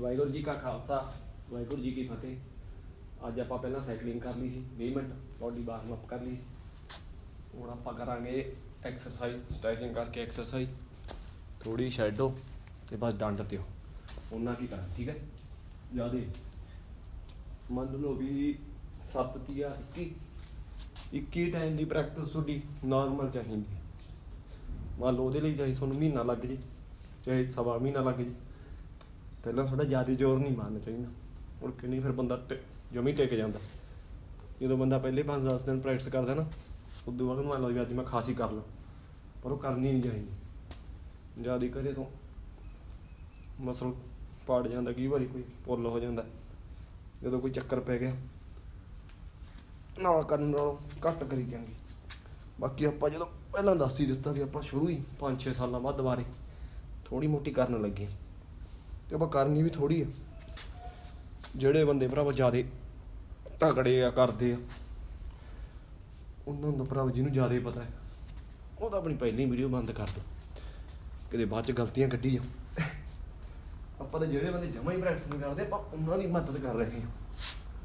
ਵਾਹਿਗੁਰੂ ਜੀ ਕਾ ਖਾਲਸਾ, ਵਾਹਿਗੁਰੂ ਜੀ ਕੀ ਫਤਿਹ। ਅੱਜ ਆਪਾਂ ਪਹਿਲਾਂ ਸਾਈਕਲਿੰਗ ਕਰ ਲਈ ਸੀ 20 ਮਿੰਟ ਬਾਡੀ ਵਾਰਮ ਅਪ ਕਰ ਲਈ ਹੁਣ ਆਪਾਂ ਕਰਾਂਗੇ ਐਕਸਰਸਾਈਜ਼ ਸਟ੍ਰੈਚਿੰਗ ਕਰਕੇ ਐਕਸਰਸਾਈਜ਼ ਥੋੜੀ ਸ਼ੈਡੋ ਤੇ ਬਸ ਡੰਡ ਤੇ ਉਹਨਾਂ ਕੀ ਕਰਾਂ, ਠੀਕ ਹੈ? ਜਿਆਦੇ ਮੰਨ ਲਓ ਵੀ 7 ਤੀਆ 21 21 ਟਾਈਮ ਦੀ ਪ੍ਰੈਕਟਿਸ ਤੁਹਾਡੀ ਨਾਰਮਲ ਚਾਹੀਦੀ ਮੰਨ ਲਓ ਉਹਦੇ ਲਈ ਚਾਹੇ ਤੁਹਾਨੂੰ ਮਹੀਨਾ ਲੱਗ ਜੇ, ਚਾਹੇ ਸਵਾ ਮਹੀਨਾ ਲੱਗ ਜੇ। ਪਹਿਲਾਂ ਥੋੜਾ ਜ਼ਿਆਦਾ ਜ਼ੋਰ ਨਹੀਂ ਮਾਰਨਾ ਚਾਹੀਦਾ। ਮੁੜ ਕੇ ਨਹੀਂ, ਫਿਰ ਬੰਦਾ ਟਿ- ਜਮੀ ਟਿਕ ਜਾਂਦਾ। ਜਦੋਂ ਬੰਦਾ ਪਹਿਲੇ 5-10 ਦਿਨ ਪ੍ਰੈਕਟਿਸ ਕਰਦਾ ਨਾ, ਉਦੋਂ ਬਾਅਦ ਮੰਨ ਲਓ ਵੀ ਅੱਜ ਮੈਂ ਖਾਸੀ ਕਰ ਲਾਂ, ਪਰ ਉਹ ਕਰਨੀ ਨਹੀਂ ਚਾਹੀਦੀ। ਜ਼ਿਆਦਾ ਕਰੇ ਤੋਂ ਮਸਲ ਪਾੜ ਜਾਂਦਾ, ਕਈ ਵਾਰੀ ਕੋਈ ਪੁੱਲ ਹੋ ਜਾਂਦਾ। ਜਦੋਂ ਕੋਈ ਚੱਕਰ ਪੈ ਗਿਆ, ਨਾਲ ਕਰਨ ਨਾਲੋਂ ਘੱਟ ਕਰੀ ਜਾਂਗੇ। ਬਾਕੀ ਆਪਾਂ ਜਦੋਂ ਪਹਿਲਾਂ ਦੱਸ ਹੀ ਦਿੱਤਾ ਵੀ ਆਪਾਂ ਸ਼ੁਰੂ ਹੀ 5-6 ਸਾਲਾਂ ਬਾਅਦ ਦੁਬਾਰੇ ਥੋੜੀ ਮੋਟੀ ਕਰਨ ਲੱਗੇ। ਤੇ ਆਪਾਂ ਕਰਨੀ ਵੀ ਥੋੜੀ ਆ। ਜਿਹੜੇ ਬੰਦੇ ਭਰਾਵਾ ਜਿਆਦੇ ਤਕੜੇ ਆ, ਕਰਦੇ ਆ, ਉਹਨਾਂ ਨੂੰ ਭਰਾਵਾ ਜਿਹਨੂੰ ਜਿਆਦੇ ਪਤਾ ਹੈ, ਉਹ ਤਾਂ ਆਪਣੀ ਪਹਿਲੀ ਵੀਡੀਓ ਬੰਦ ਕਰ ਦੋ। ਕਿਤੇ ਬਾਅਦ ਚ ਗਲਤੀਆਂ ਕੱਢੀ ਜਾ ਆਪਾਂ ਤਾਂ ਜਿਹੜੇ ਬੰਦੇ ਜਮਾ ਹੀ ਪ੍ਰੈਕਟਿਸ ਨਹੀਂ ਕਰਦੇ, ਆਪਾਂ ਉਹਨਾਂ ਦੀ ਮਦਦ ਕਰ ਰਹੇ ਹਾਂ।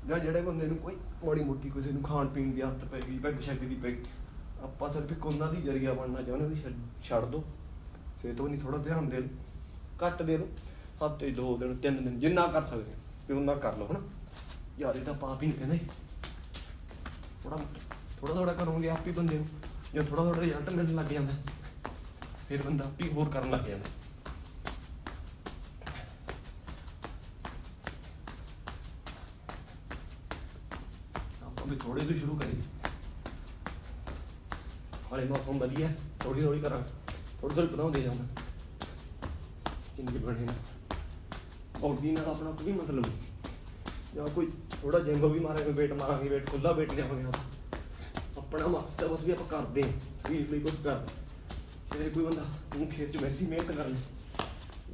ਜਾਂ ਜਿਹੜੇ ਬੰਦੇ ਨੂੰ ਕੋਈ ਮਾੜੀ ਮੋਟੀ ਕਿਸੇ ਨੂੰ ਖਾਣ ਪੀਣ ਦੀ ਆਦਤ ਪੈ ਗਈ ਪੈਗ ਸ਼ੈਗ ਦੀ ਪੈ ਗਈ, ਆਪਾਂ ਸਿਰਫ ਇੱਕ ਉਹਨਾਂ ਦੀ ਜਰੀਆ ਬਣਨਾ ਚਾਹੁੰਦੇ ਵੀ ਛੱਡ- ਛੱਡ ਦੋ। ਸਿਹਤ ਤੋਂ ਨਹੀਂ ਥੋੜਾ ਧਿਆਨ ਦੇ ਲਓ ਘੱਟ ਦੇ ਲਓ ਹਫ਼ਤੇ ਦੋ ਦਿਨ, ਤਿੰਨ ਦਿਨ ਜਿੰਨਾ ਕਰ ਸਕਦੇ ਤੇ ਉਹਨਾਂ ਕਰ ਲਓ, ਹਨਾ? ਯਾਰ, ਇਹ ਤਾਂ ਪਾਪ ਹੀ ਨਹੀਂ ਕਹਿੰਦੇ। ਥੋੜਾ ਥੋੜਾ ਥੋੜਾ ਕਰੋਗੇ ਆਪ ਹੀ ਬੰਦੇ ਨੂੰ। ਜਾਂ ਥੋੜਾ ਥੋੜਾ ਰਿਜ਼ਲਟ ਮਿਲਣ ਲੱਗ ਜਾਂਦਾ। ਫਿਰ ਬੰਦਾ ਆਪ ਹੀ ਹੋਰ ਕਰਨ ਲੱਗ ਜਾਂਦਾ। ਆਪਾਂ ਵੀ ਥੋੜੇ ਤੋਂ ਸ਼ੁਰੂ ਕਰੀਏ। ਹਾਲੇ ਮੌਸਮ ਵਧੀਆ ਥੋੜੀ ਥੋੜੀ ਕਰਾਂ ਥੋੜੀ ਥੋੜੀ ਬਣਾਉਂਦੇ ਜਾਵਾਂ ਚਿੰਗੀ ਬਣੇ ਨਾ ਬੌਡੀ ਨਾਲ ਆਪਣਾ ਕੋਈ ਮਤਲਬ? ਨਹੀਂ ਜਾਂ ਕੋਈ ਥੋੜਾ ਜਿੰਗ ਵੀ ਮਾਰਾਂਗੇ ਵੇਟ ਮਾਰਾਂਗੇ ਵੇਟ ਖੁੱਲਾ ਵੇਟ ਲਿਆਵਾਂਗੇ ਆਪਾਂ ਆਪਣਾ ਮਕਸਦ ਬਸ ਵੀ ਆਪਾਂ ਕਰਦੇ ਹਾਂ ਸਰੀਰ ਲਈ ਕੁਝ ਕਰ ਜੇ ਕੋਈ ਬੰਦਾ ਉਹ ਖੇਤ ਚ ਬੈਠੀ, ਮਿਹਨਤ ਕਰ ਲੈ।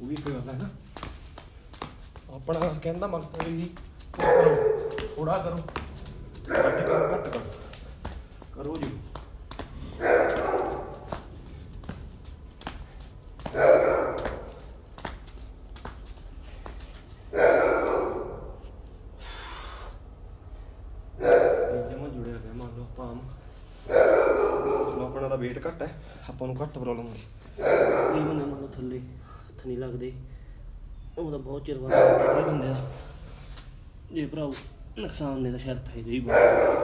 ਉਹ ਵੀ ਇੱਕ ਗੱਲ ਹੈ ਨਾ। ਆਪਣਾ ਕਹਿੰਦਾ ਮਕਸਦ ਇਹ ਹੀ ਕਰੋ ਥੋੜਾ ਕਰੋ। ਘੱਟ ਕਰੋ ਘੱਟ ਕਰੋ। ਕਰੋ ਜੀ ਜਮਾ ਜੁੜਿਆ ਗਿਆ ਮੰਨ ਲਓ ਆਪਾਂ ਨੂੰ ਚਲੋ ਆਪਣਾ ਦਾ weight ਘੱਟ ਹੈ ਆਪਾਂ ਨੂੰ ਘੱਟ ਪ੍ਰੋਬਲਮ ਹੁੰਦੀ ਬੰਦੇ ਮੰਨ ਲਓ ਥੱਲੇ ਹੱਥ ਨਹੀਂ ਲੱਗਦੇ। ਉਹ ਤਾਂ ਬਹੁਤ ਚਿਰ ਬਾਅਦ ਹੁੰਦੇ ਆ। ਜੇ ਭਰਾਓ ਨੁਕਸਾਨ ਨੇ ਤਾਂ ਸ਼ਾਇਦ ਫਾਇਦਾ ਹੀ ਬਹੁਤ।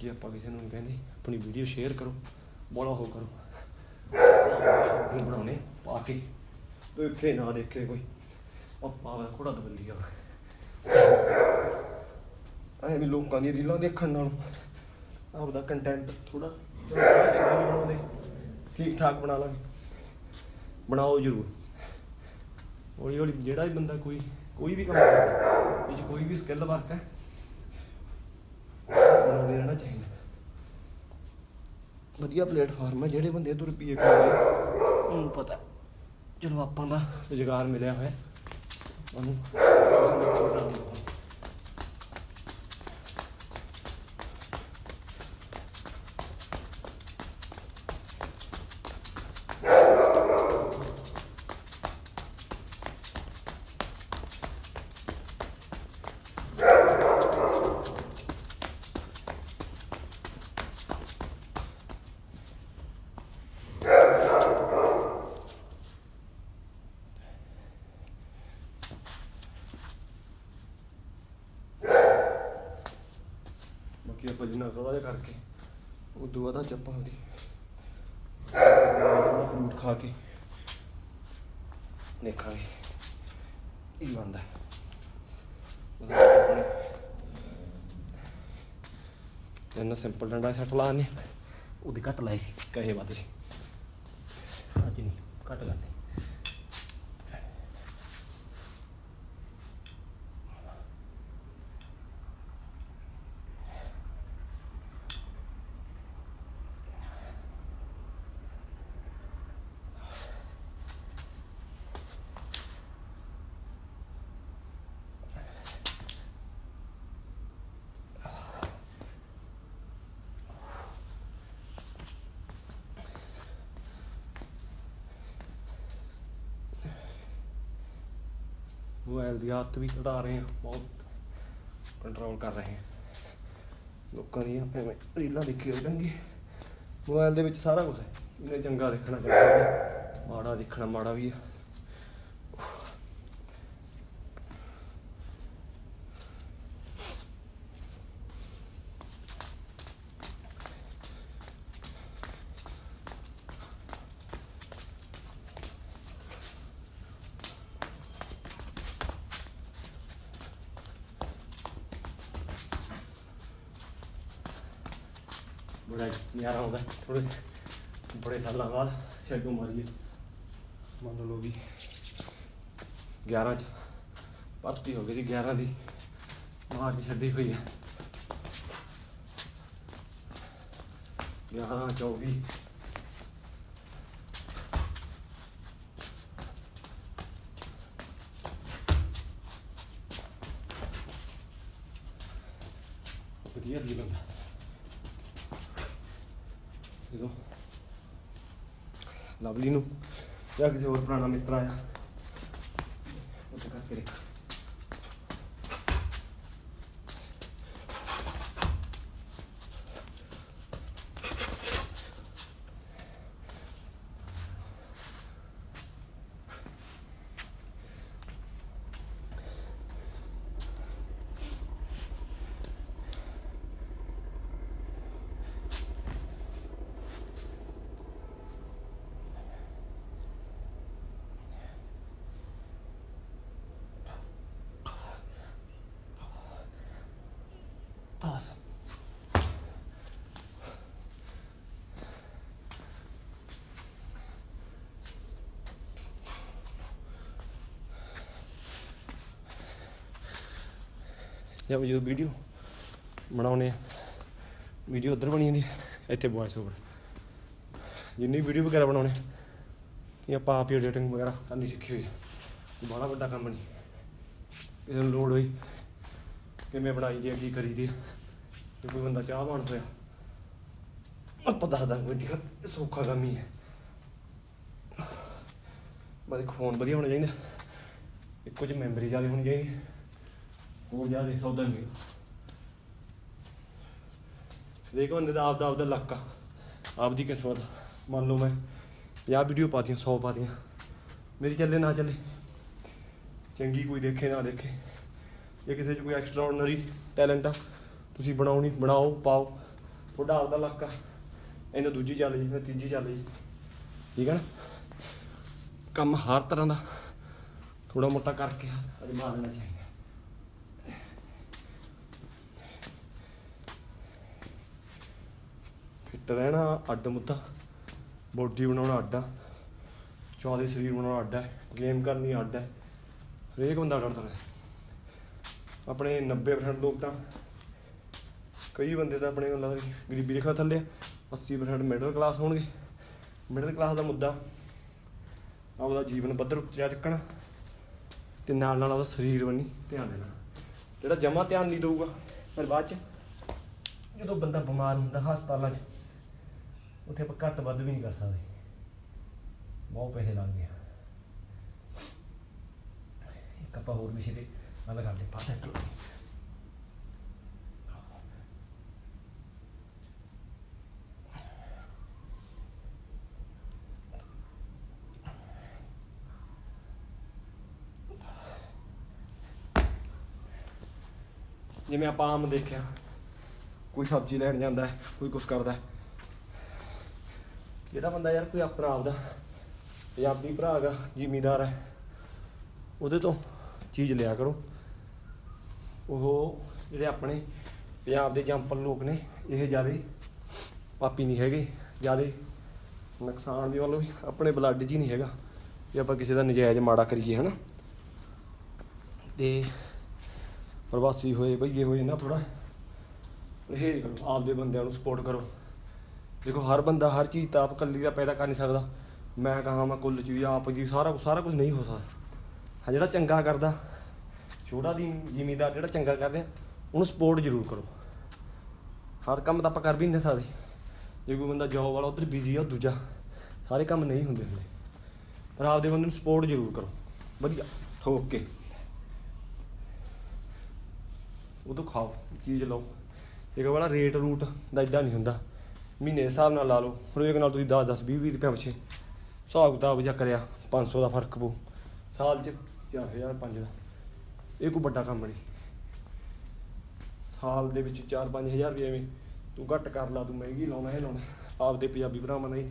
ਕਿ ਆਪਾਂ ਕਿਸੇ ਨੂੰ ਨਹੀਂ ਕਹਿੰਦੇ, ਆਪਣੀ ਵੀਡੀਓ ਸ਼ੇਅਰ ਕਰੋ ਬੋਲਾ ਹੋ ਕਰੋ। ਨੂੰ ਬਣਾਉਣੇ ਪਾ ਕੇ। ਦੇਖੇ ਨਾ ਦੇਖੇ ਕੋਈ। ਆਪਾਂ ਵਾ ਥੋੜਾ ਦਬਲੀ ਆ। ਐ ਵੀ ਲੋਕਾਂ ਦੀਆਂ ਰੀਲਾਂ ਦੇਖਣ ਨਾਲੋਂ ਆਪਦਾ ਕੰਟੈਂਟ ਥੋੜਾ ਬਣਾਉਂਦੇ। ਠੀਕ ਠਾਕ ਬਣਾ ਲਾਂਗੇ। ਬਣਾਓ ਜ਼ਰੂਰ। ਹੌਲੀ ਹੌਲੀ ਜਿਹੜਾ ਵੀ ਬੰਦਾ ਕੋਈ ਕੋਈ ਵੀ ਕੰਮ ਕਰਦਾ ਇਹ 'ਚ ਕੋਈ ਵੀ ਸਕਿੱਲ ਵਰਕ ਹੈ ਬਣਾਉਂਦੇ ਰਹਿਣਾ ਚਾਹੀਦਾ। ਵਧੀਆ ਪਲੇਟਫਾਰਮ ਹੈ ਜਿਹੜੇ ਬੰਦੇ ਤੋਂ ਰੁਪਏ ਕਮਾਉਂਦੇ ਉਹਨੂੰ ਪਤਾ, ਜਦੋਂ ਆਪਾਂ ਦਾ ਰੁਜ਼ਗਾਰ ਮਿਲਿਆ ਹੋਇਆ, ਉਹਨੂੰ ਬਾਕੀ ਆਪਾਂ ਥੋੜਾ ਜਿਹਾ ਕਰਕੇ। ਉਦੋਂ ਬਾਅਦ ਚੱਪਾਂ ਦੀ ਫਰੂਟ ਖਾ ਕੇ। ਦੇਖਾਂਗੇ। ਇਹ ਬੰਦਾ ਇਹਨਾਂ ਸਿੰਪਲ ਡੰਡਾ ਸੈੱਟ ਲਾਣੇ ਉਹਦੇ ਘੱਟ ਲਾਏ ਸੀ ਕਹੇ ਬਾਤ ਸੀ। ਅੱਜ ਨਹੀਂ ਘੱਟ ਕਰਦੇ ਮੋਬਾਈਲ ਦੀ ਆਦਤ ਵੀ ਘਟਾ ਰਹੇ ਹਾਂ ਬਹੁਤ ਕੰਟਰੋਲ ਕਰ ਰਹੇ ਹਾਂ। ਲੋਕਾਂ ਦੀਆਂ ਐਵੇਂ ਰੀਲਾਂ ਦੇਖੀ ਰਹਿਣਗੇ ਮੋਬਾਈਲ ਦੇ ਵਿੱਚ ਸਾਰਾ ਕੁਝ ਹੈ। ਇਹਨੇ ਚੰਗਾ ਦੇਖਣਾ ਹੈ, ਮਾੜਾ ਦੇਖਣਾ ਮਾੜਾ ਵੀ ਹੈ। ਬੜਾ ਯਾਰ ਆਉਂਦਾ ਥੋੜੇ ਬੜੇ ਸਾਲਾਂ ਬਾਅਦ ਛੱਡੂ ਮਾਰੀਏ ਮੰਨ ਲਓ ਵੀ। 11 ਚ ਭਰਤੀ ਹੋ ਗਈ ਜੀ 11 ਦੀ। ਮਾਰ ਕੇ ਛੱਡੀ ਹੋਈ ਹੈ 11 24 ਵਧੀਆ ਦੀ ਬੰਦਾ ਜਦੋਂ ਲਵਲੀ ਨੂੰ। ਜਾਂ ਕਿਸੇ ਹੋਰ ਪੁਰਾਣਾ ਮਿੱਤਰ ਆਇਆ। ਉਹ ਕਰਕੇ ਦੇਖ ਜਦ ਜਦੋਂ ਵੀਡੀਓ ਬਣਾਉਨੇ ਆ। ਵੀਡੀਓ ਉਧਰ ਬਣੀ ਜਾਂਦੀ ਇੱਥੇ ਵੌਇਸ ਓਵਰ ਜਿੰਨੀ ਵੀਡੀਓ ਵਗੈਰਾ ਬਣਾਉਣੇ, ਇਹ ਆਪਾਂ ਆਪ ਹੀ ਐਡੀਟਿੰਗ ਵਗੈਰਾ ਕਰਨੀ ਸਿੱਖੀ ਹੋਈ ਹੈ ਬੜਾ ਵੱਡਾ ਕੰਮ ਨਹੀਂ। ਕਿਸੇ ਨੂੰ ਲੋੜ ਹੋਈ ਕਿਵੇਂ ਬਣਾਈ ਦੀ ਕੀ ਕਰੀ ਦੀ ਜੇ ਕੋਈ ਬੰਦਾ ਚਾਹ ਚਾਹਵਾਨ ਹੋਇਆ ਆਪਾਂ ਦੱਸ ਦਾਂਗੇ ਵੀਡੀਓ ਸੌਖਾ ਕੰਮ ਹੀ ਹੈ ਬਸ ਇੱਕ ਫੋਨ ਵਧੀਆ ਹੋਣਾ ਚਾਹੀਦਾ। ਇੱਕੋ ਜਿਹੀ ਮੈਮਰੀ ਜ਼ਿਆਦਾ ਹੋਣੀ ਚਾਹੀਦੀ। ਹੋਰ ਜ਼ਿਆਦਾ ਸੌਦਾ ਨਹੀਂ ਦੇਖੋ ਬੰਦੇ ਦਾ ਆਪਦਾ ਆਪਦਾ ਲੱਕ ਆ। ਆਪਦੀ ਕਿਸਮਤ ਆ। ਮੰਨ ਲਓ ਮੈਂ 50 ਵੀਡੀਓ ਪਾਤੀਆਂ 100 ਪਾਤੀਆਂ। ਮੇਰੀ ਚੱਲੇ ਨਾ ਚੱਲੇ। ਚੰਗੀ ਕੋਈ ਦੇਖੇ ਨਾ ਦੇਖੇ। ਜੇ ਕਿਸੇ 'ਚ ਕੋਈ ਐਕਸਟਰਾਆਰਡਨਰੀ ਟੈਲੈਂਟ ਆ, ਤੁਸੀਂ ਬਣਾਉਣੀ, ਬਣਾਓ, ਪਾਓ। ਤੁਹਾਡਾ ਆਪਦਾ ਲੱਕ ਆ। ਇਹਨੂੰ ਦੂਜੀ ਚੱਲ ਜੀ, ਫਿਰ ਤੀਜੀ ਚੱਲ ਜੀ। ਠੀਕ ਹੈ ਨਾ? ਕੰਮ ਹਰ ਤਰ੍ਹਾਂ ਦਾ ਥੋੜਾ ਮੋਟਾ ਕਰਕੇ ਅਜਮਾ ਲੈਣਾ ਚਾਹੀਦਾ। ਰਹਿਣਾ, ਅੱਡ ਮੁੱਦਾ। ਬੋਡੀ ਬਣਾਉਣਾ ਅੱਡ ਆ। ਚੌਦੇ ਸਰੀਰ ਬਣਾਉਣਾ ਅੱਡ ਹੈ ਗੇਮ ਕਰਨੀ ਅੱਡ ਹੈ ਹਰੇਕ ਬੰਦਾ ਕਰਦਾ ਹੈ ਆਪਣੇ 90% ਲੋਕ ਤਾਂ ਕਈ ਬੰਦੇ ਤਾਂ ਆਪਣੇ ਉਹਨਾਂ ਦੀ ਗਰੀਬੀ ਰੇਖਾ ਥੱਲੇ ਆ। 80% ਮਿਡਲ ਕਲਾਸ ਹੋਣਗੇ। ਮਿਡਲ ਕਲਾਸ ਦਾ ਮੁੱਦਾ ਆਪਦਾ ਜੀਵਨ ਪੱਧਰ ਉੱਚਾ ਚੱਕਣਾ ਤੇ ਨਾਲ ਨਾਲ ਉਹਦਾ ਸਰੀਰ ਬੰਨੀ ਧਿਆਨ ਦੇਣਾ। ਜਿਹੜਾ ਜਮਾ ਧਿਆਨ ਨਹੀਂ ਦਊਗਾ, ਫਿਰ ਬਾਅਦ ਚ ਜਦੋਂ ਬੰਦਾ ਬਿਮਾਰ ਹੁੰਦਾ ਹਸਪਤਾਲਾਂ 'ਚ ਉੱਥੇ ਆਪਾਂ ਘੱਟ ਵੱਧ ਵੀ ਨਹੀਂ ਕਰ ਸਕਦੇ। ਬਹੁਤ ਪੈਸੇ ਲੱਗਦੇ ਆ ਇੱਕ ਆਪਾਂ ਹੋਰ ਵਿਸ਼ੇ ਤੇ ਗੱਲ ਕਰਦੇ ਪਾਸੇ ਜਿਵੇਂ ਆਪਾਂ ਆਮ ਦੇਖਿਆ, ਕੋਈ ਸਬਜ਼ੀ ਲੈਣ ਜਾਂਦਾ ਹੈ, ਕੋਈ ਕੁਛ ਕਰਦਾ ਹੈ। ਜਿਹੜਾ ਬੰਦਾ ਯਾਰ ਕੋਈ ਆਪਣਾ ਆਪਦਾ ਪੰਜਾਬੀ ਭਰਾ ਹੈਗਾ, ਜ਼ਿਮੀਦਾਰ ਹੈ, ਉਹਦੇ ਤੋਂ ਚੀਜ਼ ਲਿਆ ਕਰੋ। ਉਹ ਜਿਹੜੇ ਆਪਣੇ ਪੰਜਾਬ ਦੇ ਜੰਪਲ ਲੋਕ ਨੇ, ਇਹ ਜ਼ਿਆਦਾ ਪਾਪੀ ਨਹੀਂ ਹੈਗੇ, ਜ਼ਿਆਦਾ ਨੁਕਸਾਨ ਦੀ ਵੱਲੋਂ ਆਪਣੇ ਬਲੱਡ 'ਚ ਹੀ ਨਹੀਂ ਹੈਗਾ, ਵੀ ਆਪਾਂ ਕਿਸੇ ਦਾ ਨਜਾਇਜ਼ ਮਾੜਾ ਕਰੀਏ, ਹਨਾ? ਤੇ ਪ੍ਰਵਾਸੀ ਹੋਏ ਭਈਏ ਹੋਏ ਨਾ ਥੋੜਾ ਇਹ ਕਰੋ, ਆਪਦੇ ਬੰਦਿਆਂ ਨੂੰ ਸਪੋਰਟ ਕਰੋ। ਦੇਖੋ ਹਰ ਬੰਦਾ ਹਰ ਚੀਜ਼ ਤਾਂ ਆਪ ਇਕੱਲੀ ਦਾ ਪੈਦਾ ਕਰ ਨਹੀਂ ਸਕਦਾ। ਮੈਂ ਕਹਾਂ ਮੈਂ ਕੁੱਲ ਚੀਜ਼ ਆਪ ਜੀ ਸਾਰਾ ਕੁਛ ਸਾਰਾ ਕੁਝ ਨਹੀਂ ਹੋ ਸਕਦਾ। ਹਾਂ, ਜਿਹੜਾ ਚੰਗਾ ਕਰਦਾ, ਛੋਟਾ ਦੀ ਜ਼ਿਮੀਦਾਰ ਜਿਹੜਾ ਚੰਗਾ ਕਰਦੇ ਉਹਨੂੰ ਸਪੋਰਟ ਜ਼ਰੂਰ ਕਰੋ। ਹਰ ਕੰਮ ਤਾਂ ਆਪਾਂ ਕਰ ਵੀ ਨਹੀਂ ਸਕਦੇ। ਜੇ ਕੋਈ ਬੰਦਾ ਜੋਬ ਵਾਲਾ ਉਧਰ ਬਿਜ਼ੀ ਆ ਦੂਜਾ। ਸਾਰੇ ਕੰਮ ਨਹੀਂ ਹੁੰਦੇ ਹੁੰਦੇ। ਪਰ ਆਪਦੇ ਬੰਦੇ ਨੂੰ ਸਪੋਰਟ ਜ਼ਰੂਰ ਕਰੋ। ਵਧੀਆ। ਓਕੇ ਉਹ ਤੋਂ ਖਾਓ, ਚੀਜ਼ ਲਓ। ਇੱਕ ਵਾਲਾ ਰੇਟ ਰੂਟ ਦਾ ਇਦਾਂ ਨਹੀਂ ਹੁੰਦਾ। ਮਹੀਨੇ ਦੇ ਹਿਸਾਬ ਨਾਲ ਲਾ ਲਓ। ਰੋਜ਼ ਨਾਲ ਤੁਸੀਂ 10 10 20 20 ਰੁਪਏ ਪਿੱਛੇ। ਹਿਸਾਬ ਕਿਤਾਬ ਜਾਂ ਕਰਿਆ 500 ਦਾ ਫ਼ਰਕ ਪਊ। ਸਾਲ 'ਚ 4000 5 ਦਾ ਇਹ ਕੋਈ ਵੱਡਾ ਕੰਮ ਨਹੀਂ। ਸਾਲ ਦੇ ਵਿੱਚ 4-5000 ਰੁਪਏ ਐਵੇਂ ਤੂੰ ਘੱਟ ਕਰ ਲਾ, ਤੂੰ ਮਹਿੰਗੀ ਲਾਉਣਾ, ਇਹ ਲਾਉਣਾ। ਆਪਦੇ ਪੰਜਾਬੀ ਭਰਾਵਾਂ ਦਾ ਹੀ।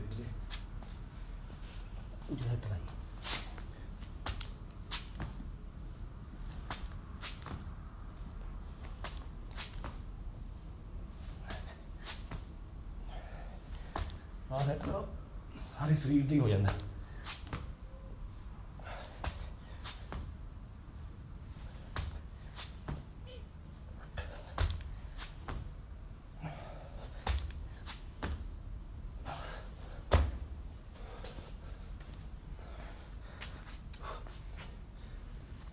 ਤੇ ਜੀ ਜਿਹੜਾ ਟਰਾਈ ਆਹ ਹੈ ਸਾਰੇ ਸਰੀਰ ਤੇ ਹੀ ਹੋ ਜਾਂਦਾ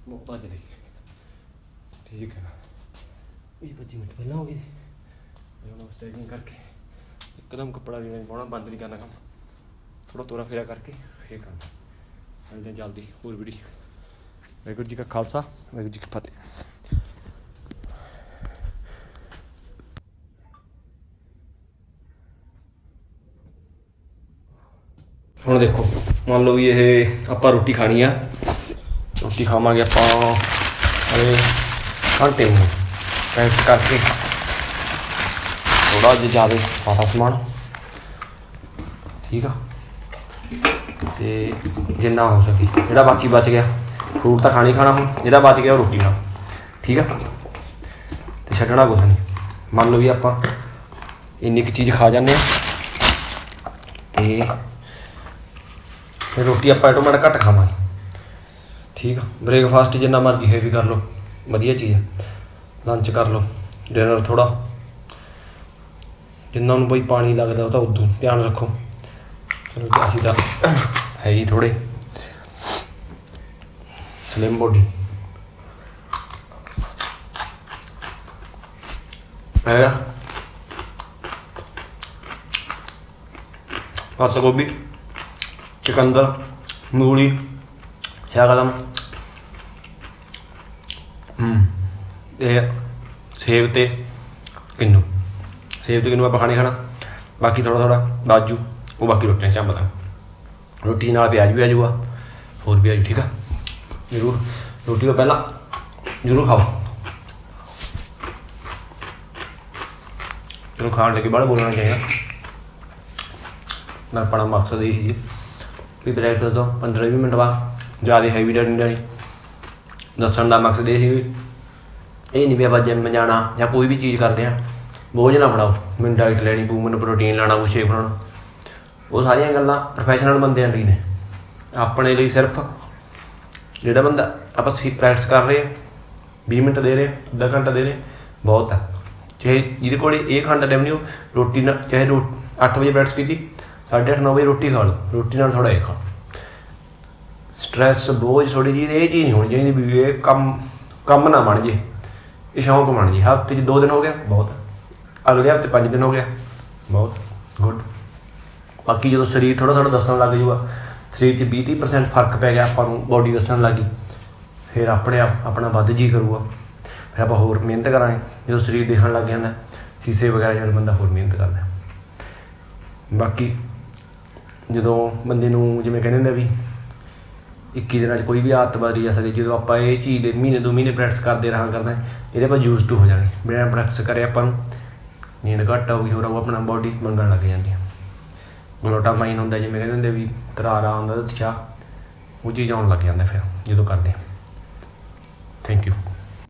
ਮੁਕਤਾ ਚਲੀ ਠੀਕ ਹੈ ਇਹ 25 ਮਿੰਟ ਪਹਿਲਾਂ ਹੋ ਗਏ ਹੁਣ ਸਟੇਕਿੰਗ ਕਰਕੇ ਇੱਕਦਮ ਕੱਪੜਾ ਵੀ ਨਹੀਂ ਪਾਉਣਾ ਬੰਦ ਨਹੀਂ ਕਰਨਾ ਕੰਮ ਥੋੜਾ ਤੋਰਾ ਫੇਰਾ ਕਰਕੇ ਫੇਰ ਕਰਨਾ ਮਿਲਦੇ ਜਲਦੀ ਹੋਰ ਵੀਡੀਓ ਵਾਹਿਗੁਰੂ ਜੀ ਕਾ ਖਾਲਸਾ ਵਾਹਿਗੁਰੂ ਜੀ ਕੀ ਫਤਿਹ ਹੁਣ ਦੇਖੋ ਮੰਨ ਲਓ ਵੀ ਇਹ ਆਪਾਂ ਰੋਟੀ ਖਾਣੀ ਆ ਰੋਟੀ ਖਾਵਾਂਗੇ ਆਪਾਂ ਅਰੇ ਘੰਟੇ ਨੂੰ ਪੈਕ ਕਰਕੇ ਥੋੜਾ ਜਿਹਾ ਜ਼ਿਆਦਾ ਪਾਤਾ ਸਮਾਨ, ਠੀਕ ਆ? ਤੇ ਜਿੰਨਾ ਹੋ ਸਕੇ, ਜਿਹੜਾ ਬਾਕੀ ਬਚ ਗਿਆ, ਫਰੂਟ ਤਾਂ ਖਾਣੀ ਖਾਣਾ ਹੁਣ, ਜਿਹੜਾ ਬਚ ਗਿਆ ਉਹ ਰੋਟੀ ਨਾਲ, ਠੀਕ ਆ? ਤੇ ਛੱਡਣਾ ਕੁਛ ਨਹੀਂ, ਮੰਨ ਲਓ ਵੀ ਆਪਾਂ ਇੰਨੀ ਕੁ ਚੀਜ਼ ਖਾ ਜਾਂਦੇ ਆ ਤੇ ਰੋਟੀ ਆਪਾਂ ਆਟੋਮੈਟਿਕ ਘੱਟ ਖਾਵਾਂਗੇ। ਠੀਕ ਆ ਬ੍ਰੇਕਫਾਸਟ ਜਿੰਨਾ ਮਰਜ਼ੀ ਹੈਵੀ ਕਰ ਲਓ, ਵਧੀਆ ਚੀਜ਼ ਆ। ਲੰਚ ਕਰ ਲਓ ਡਿਨਰ ਥੋੜਾ ਜਿੰਨਾ ਨੂੰ ਬਈ ਪਾਣੀ ਲੱਗਦਾ ਉਹ ਤਾਂ ਉਦੋਂ ਧਿਆਨ ਰੱਖੋ। ਚਲੋ ਅਸੀਂ ਤਾਂ ਹੈ ਹੀ ਥੋੜੇ ਸਲਿਮ ਬੋਡੀ ਹੈ ਪੱਤਾ ਗੋਭੀ, ਚਿਕੰਦਰ, ਮੂਲੀ। ਸ਼ਲਗਮ ਹਮ ਇਹ ਸੇਬ ਤੇ ਕਿੰਨੂ। ਸੇਬ ਤੇ ਕਿੰਨੂ ਆਪਾਂ ਖਾਣੇ ਖਾਣਾ। ਬਾਕੀ ਥੋੜਾ ਥੋੜਾ ਬਾਜੂ ਉਹ ਬਾਕੀ ਰੋਟੀਆਂ ਚ ਅੰਬਦਾ ਰੋਟੀ ਨਾਲ ਪਿਆਜ਼ ਵੀ ਆ ਜਾਊਗਾ ਹੋਰ ਵੀ ਆ ਜੂ ਠੀਕ ਆ। ਜ਼ਰੂਰ ਰੋਟੀ ਤੋਂ ਪਹਿਲਾਂ ਜ਼ਰੂਰ ਖਾਓ। ਚਲੋ ਖਾਣ ਲੱਗੇ ਬਾਹਰ ਬੋਲਣਾ ਚਾਹੀਦਾ। ਮੈਂ ਆਪਣਾ ਮਕਸਦ ਇਹ ਸੀ ਵੀ ਬ੍ਰੇਕ ਤੋਂ 15 20 ਮਿੰਟ ਬਾਅਦ ਜ਼ਿਆਦਾ ਹੈਵੀ ਡਾਈਟ ਨਹੀਂ ਲੈਣੀ ਦੱਸਣ ਦਾ ਮਕਸਦ ਇਹ ਸੀ ਵੀ ਇਹ ਨਹੀਂ ਵੀ ਆਪਾਂ ਜਿੰਮ ਜਾਣਾ ਜਾਂ ਕੋਈ ਵੀ ਚੀਜ਼ ਕਰਦੇ ਆ, ਬੋਝ ਨਾ ਬਣਾਓ। ਮੈਨੂੰ ਡਾਈਟ ਲੈਣੀ ਪਊ, ਮੈਨੂੰ ਪ੍ਰੋਟੀਨ ਲੈਣਾ ਉਹ ਸ਼ੇਕ ਬਣਾਉਣਾ ਉਹ ਸਾਰੀਆਂ ਗੱਲਾਂ ਪ੍ਰੋਫੈਸ਼ਨਲ ਬੰਦਿਆਂ ਲਈ ਨੇ। ਆਪਣੇ ਲਈ ਸਿਰਫ ਜਿਹੜਾ ਬੰਦਾ ਆਪਾਂ ਸੀ ਪ੍ਰੈਕਟਿਸ ਕਰ ਰਹੇ ਹਾਂ 20 ਮਿੰਟ ਦੇ ਰਹੇ, ਅੱਧਾ ਘੰਟਾ ਦੇ ਰਹੇ, ਬਹੁਤ ਆ। ਚਾਹੇ ਜਿਹਦੇ ਕੋਲੇ ਇਹ ਘੰਟਾ ਟਾਈਮ ਨਹੀਂ ਰੋਟੀ ਨਾਲ ਚਾਹੇ ਰੋ 8 ਵਜੇ ਪ੍ਰੈਕਟਿਸ ਕੀਤੀ 8:30 9 ਵਜੇ ਰੋਟੀ ਖਾ ਲਓ। ਰੋਟੀ ਨਾਲ ਥੋੜਾ ਇਹ ਖਾਓ। ਸਟ੍ਰੈਸ ਬੋਝ ਥੋੜੀ ਜਿਹੀ ਇਹ ਚੀਜ਼ ਨਹੀਂ ਹੋਣੀ ਚਾਹੀਦੀ ਵੀ ਇਹ ਕੰਮ ਕੰਮ ਨਾ ਬਣ ਜੇ। ਇਹ ਸ਼ੌਂਕ ਬਣ ਜੇ। ਹਫ਼ਤੇ 'ਚ 2 ਦਿਨ ਹੋ ਗਿਆ, ਬਹੁਤ। ਅਗਲੇ ਹਫ਼ਤੇ 5 ਦਿਨ ਹੋ ਗਿਆ, ਬਹੁਤ। ਗੁੱਡ ਬਾਕੀ ਜਦੋਂ ਸਰੀਰ ਥੋੜਾ ਥੋੜਾ ਦੱਸਣ ਲੱਗ ਜੂਗਾ, ਸਰੀਰ 'ਚ 20-30% ਫ਼ਰਕ ਪੈ ਗਿਆ, ਆਪਾਂ ਨੂੰ ਬਾਡੀ ਦੱਸਣ ਲੱਗੀ ਫਿਰ ਆਪਣੇ ਆਪ, ਆਪਣਾ ਵੱਧ ਜੀ ਕਰੂਗਾ। ਫਿਰ ਆਪਾਂ ਹੋਰ ਮਿਹਨਤ ਕਰਾਂਗੇ। ਜਦੋਂ ਸਰੀਰ ਦੇਖਣ ਲੱਗ ਜਾਂਦਾ, ਸੀਸੇ ਵਗੈਰਾ ਜਦੋਂ ਬੰਦਾ ਹੋਰ ਮਿਹਨਤ ਕਰਦਾ। ਬਾਕੀ ਜਦੋਂ ਬੰਦੇ ਨੂੰ ਜਿਵੇਂ ਕਹਿੰਦੇ ਹੁੰਦੇ ਵੀ 21 ਦਿਨਾਂ 'ਚ ਕੋਈ ਵੀ ਆਦਤ ਬਦਲੀ ਜਾ ਸਕਦੀ ਜਦੋਂ ਆਪਾਂ ਇਹ ਚੀਜ਼ ਦੇ ਮਹੀਨੇ ਦੋ ਮਹੀਨੇ ਪ੍ਰੈਕਟਿਸ ਕਰਦੇ ਰਹਾਂ ਕਰਦਾ ਇਹਦੇ ਆਪਾਂ ਯੂਜ਼ ਟੂ ਹੋ ਜਾਵਾਂਗੇ ਬਿਨਾਂ ਪ੍ਰੈਕਟਿਸ ਕਰੇ ਆਪਾਂ ਨੂੰ ਨੀਂਦ ਘੱਟ ਆਊਗੀ, ਹੋਰ ਉਹ ਆਪਣਾ ਬਾਡੀ ਮੰਗਣ ਲੱਗ ਜਾਂਦੀ ਹੈ ਗਲੋਟਾਮਾਈਨ ਹੁੰਦਾ, ਜਿਵੇਂ ਕਹਿੰਦੇ ਹੁੰਦੇ ਵੀ ਤਰਾਰਾ ਆਉਂਦਾ ਉਤਸ਼ਾਹ ਉਹ ਚੀਜ਼ ਆਉਣ ਲੱਗ ਜਾਂਦਾ ਫਿਰ, ਜਦੋਂ ਕਰਦੇ ਥੈਂਕ ਯੂ